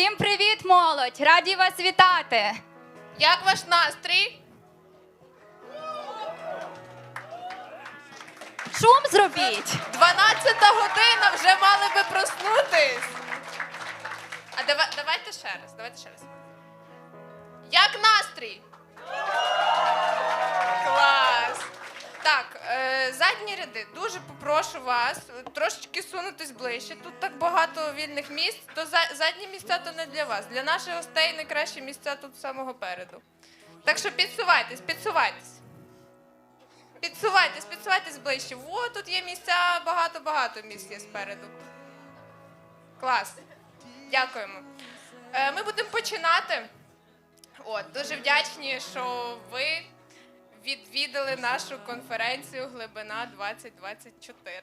Всім привіт, молодь! Раді вас вітати! Як ваш настрій? Шум зробіть! 12 година вже мали би проснутись. А дава, давайте ще раз, давайте ще раз. Як настрій? Е, задні ряди. Дуже попрошу вас е, трошечки сунутись ближче. Тут так багато вільних місць. То за, задні місця то не для вас. Для наших гостей найкращі місця тут самого переду. Так що підсувайтесь, підсувайтесь. Підсувайтесь, підсувайтесь ближче. Во, тут є місця, багато-багато місць є спереду. Клас. Дякуємо. Е, ми будемо починати. От, дуже вдячні, що ви відвідали нашу конференцію Глибина 2024.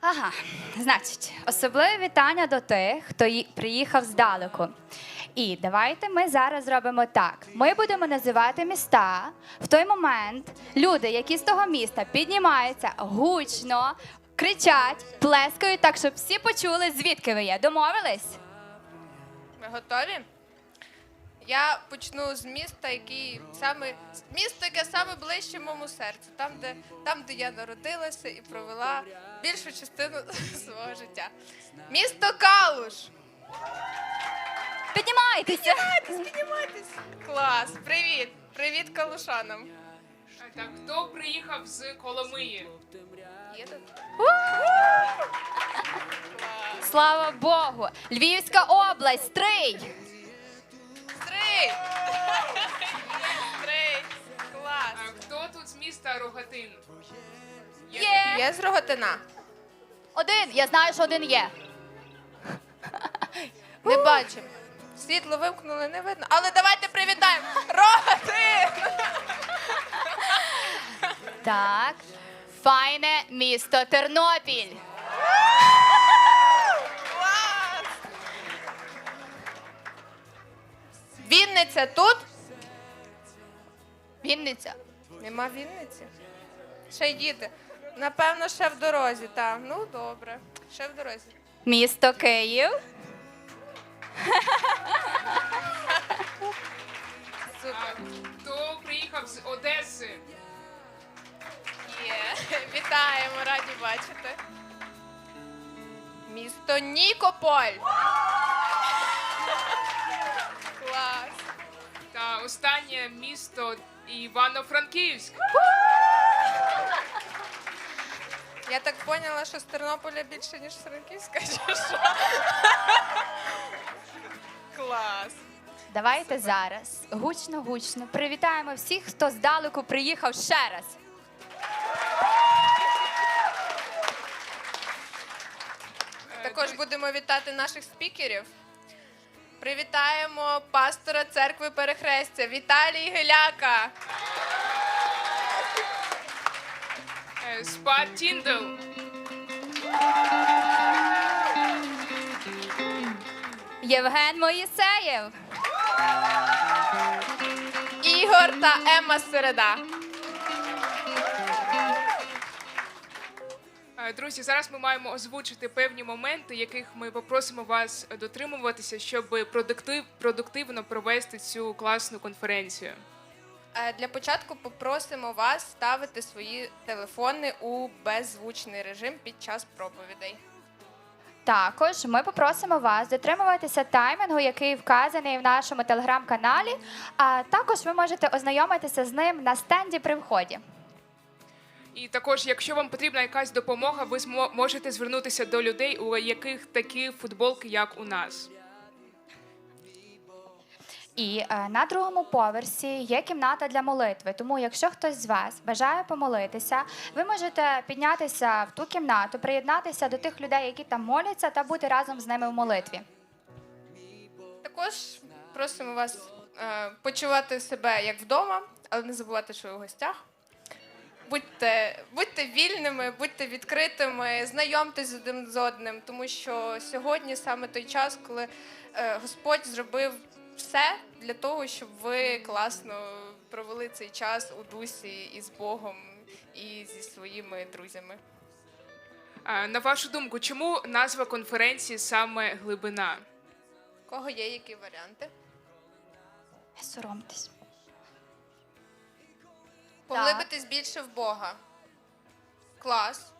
Ага, значить, особливе вітання до тих, хто приїхав здалеку. І давайте ми зараз зробимо так: ми будемо називати міста. В той момент люди, які з того міста піднімаються гучно, кричать, плескають так, щоб всі почули, звідки ви є. Домовились? Готові? Я почну з міста, який саме місто, яке саме ближче моєму серцю, там, де там, де я народилася і провела більшу частину свого життя. Місто Калуш. Піднімайтеся! Піднімайтесь. Клас, привіт! Привіт калушанам. Так, хто приїхав з Коломиї? Є тут? Слава Богу! Львівська область, стрий! Стрий! Стрий! Клас! А хто тут з міста Рогатин? Є! Є з Роготина? Один, я знаю, що один є. Не бачимо. Світло вимкнули, не видно. Але давайте привітаємо! Рогатин! Так. Файне місто Тернопіль. Вінниця тут? Вінниця. Нема Вінниці? Ще їде. Напевно, ще в дорозі, так. Ну, добре. Ще в дорозі. Місто Київ. Супер. хто приїхав з Одеси? Є. Вітаємо, раді бачити. Місто Нікополь. Клас. Та останнє місто Івано-Франківськ. Я так поняла, що з Тернополя більше, ніж з Франківська, чи що? Клас. Давайте зараз гучно-гучно привітаємо всіх, хто здалеку приїхав ще раз. Також будемо вітати наших спікерів. Привітаємо пастора церкви Перехрестя Віталій Геляка. Е, Тіндл. Євген Моїсеєв. Ігор та Емма Середа. Друзі, зараз ми маємо озвучити певні моменти, яких ми попросимо вас дотримуватися, щоб продуктив, продуктивно провести цю класну конференцію. Е, Для початку попросимо вас ставити свої телефони у беззвучний режим під час проповідей. Також ми попросимо вас дотримуватися таймінгу, який вказаний в нашому телеграм-каналі. А також ви можете ознайомитися з ним на стенді при вході. І також, якщо вам потрібна якась допомога, ви можете звернутися до людей, у яких такі футболки, як у нас. І е, на другому поверсі є кімната для молитви. Тому, якщо хтось з вас бажає помолитися, ви можете піднятися в ту кімнату, приєднатися до тих людей, які там моляться, та бути разом з ними в молитві. Також просимо вас е, почувати себе як вдома, але не забувати, що ви в гостях. Будьте, будьте вільними, будьте відкритими, знайомтесь один з одним, тому що сьогодні саме той час, коли е, Господь зробив все для того, щоб ви класно провели цей час у дусі із Богом і зі своїми друзями. На вашу думку, чому назва конференції саме глибина? У кого є які варіанти? Не соромтесь. Поглибитись більше в Бога. Клас.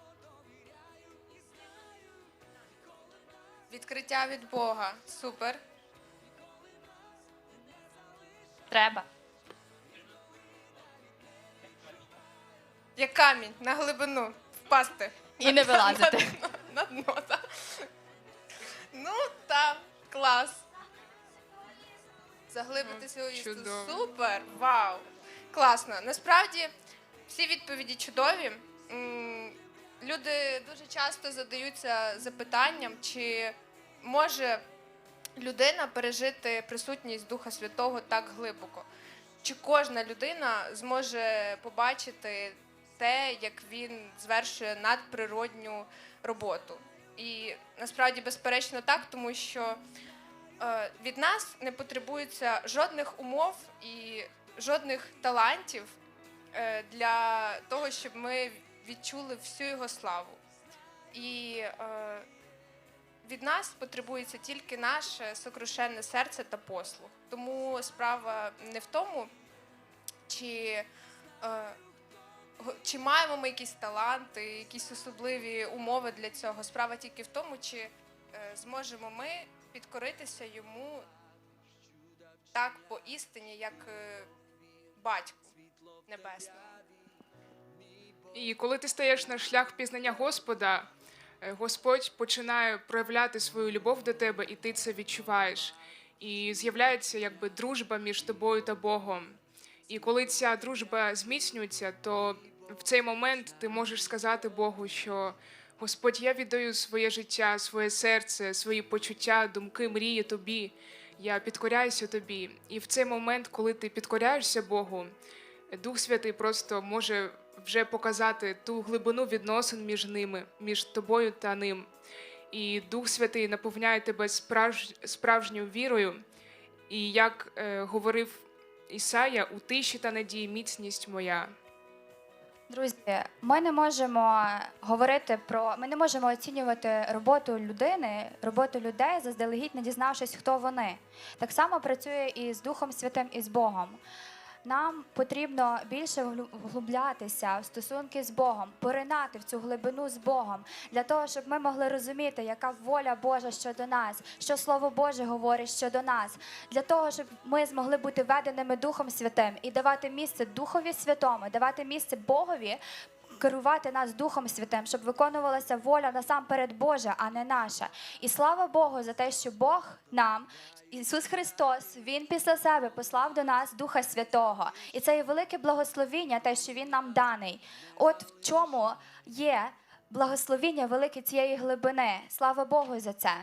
Відкриття від Бога. Супер. Треба. Як камінь на глибину. Впасти. І не вилазити. На, дно, на дно, так. Ну, так, клас. Заглибитися у Ісус. Супер! Вау! Класно. Насправді всі відповіді чудові. Люди дуже часто задаються запитанням, чи може людина пережити присутність Духа Святого так глибоко. Чи кожна людина зможе побачити те, як він звершує надприродню роботу? І насправді, безперечно, так, тому що е, від нас не потребується жодних умов і жодних талантів е, для того, щоб ми відчули всю його славу. І е, від нас потребується тільки наше сокрушенне серце та послух. Тому справа не в тому, чи, е, чи маємо ми якісь таланти, якісь особливі умови для цього. Справа тільки в тому, чи зможемо ми підкоритися йому так по істині, як батьку небесному. І коли ти стаєш на шлях пізнання Господа, е, Господь починає проявляти свою любов до тебе, і ти це відчуваєш. І з'являється якби дружба між тобою та Богом. І коли ця дружба зміцнюється, то в цей момент ти можеш сказати Богу, що Господь, я віддаю своє життя, своє серце, свої почуття, думки, мрії тобі. Я підкоряюся тобі. І в цей момент, коли ти підкоряєшся Богу, Дух Святий просто може вже показати ту глибину відносин між ними, між тобою та ним. І Дух Святий наповняє тебе справж... справжньою вірою. І як е, говорив Ісая, у тиші та надії міцність моя. Друзі, ми не можемо говорити про ми не можемо оцінювати роботу людини, роботу людей, заздалегідь не дізнавшись, хто вони. Так само працює і з Духом Святим, і з Богом. Нам потрібно більше вглублятися в стосунки з Богом, поринати в цю глибину з Богом, для того, щоб ми могли розуміти, яка воля Божа щодо нас, що Слово Боже говорить щодо нас, для того, щоб ми змогли бути веденими Духом Святим і давати місце Духові Святому, давати місце Богові. Керувати нас Духом Святим, щоб виконувалася воля насамперед Божа, а не наша. І слава Богу за те, що Бог нам, Ісус Христос, Він після себе послав до нас Духа Святого. І це є велике благословіння, те, що Він нам даний. От в чому є благословіння велике цієї глибини. Слава Богу за це.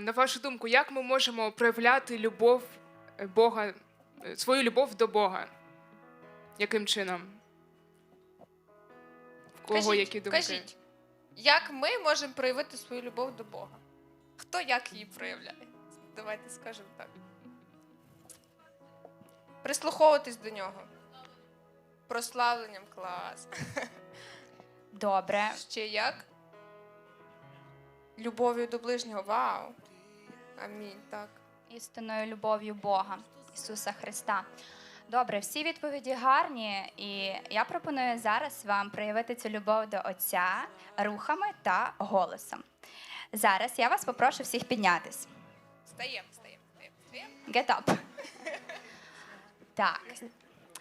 На вашу думку, як ми можемо проявляти любов е, Бога, е, свою любов до Бога? Яким чином? Кого Кажіть, які думки? Кажіть, як ми можемо проявити свою любов до Бога? Хто як її проявляє? Давайте скажемо так. Прислуховуватись до нього. Прославленням клас. Добре. Ще як? Любов'ю до ближнього. Вау. Амінь. Так. істинною любов'ю Бога, Ісуса Христа. Добре, всі відповіді гарні, і я пропоную зараз вам проявити цю любов до отця рухами та голосом. Зараз я вас попрошу всіх піднятись. Стаємо, стаємо. Get up. Так.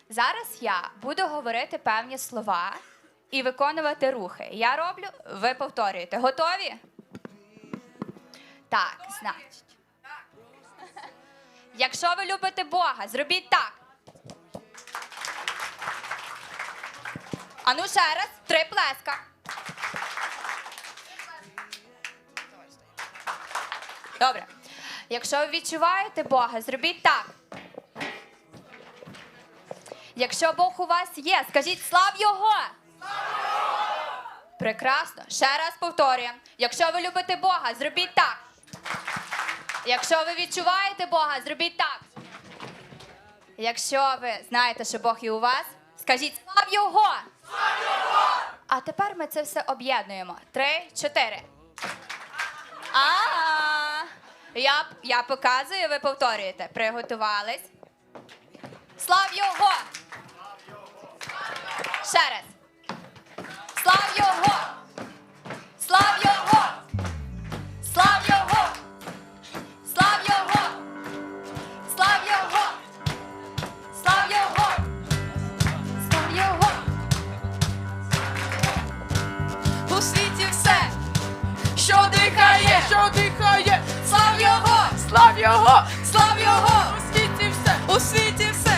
Зараз я буду говорити певні слова і виконувати рухи. Я роблю, ви повторюєте. Готові? Так, значить. Якщо ви любите Бога, зробіть так. А ну ще раз, три плеска. Добре. Якщо ви відчуваєте Бога, зробіть так. Якщо Бог у вас є, скажіть слав Його! Прекрасно. Ще раз повторюємо. Якщо ви любите Бога, зробіть так. Якщо ви відчуваєте Бога, зробіть так. Якщо ви знаєте, що Бог є у вас, скажіть слав Його! А тепер ми це все об'єднуємо. Три, чотири. А, я я показую, ви повторюєте. Приготувались. Слав його! Ще раз. Слав його! Слав його! що дихає, слав його, слав його, слав його, у світі все, у світі все.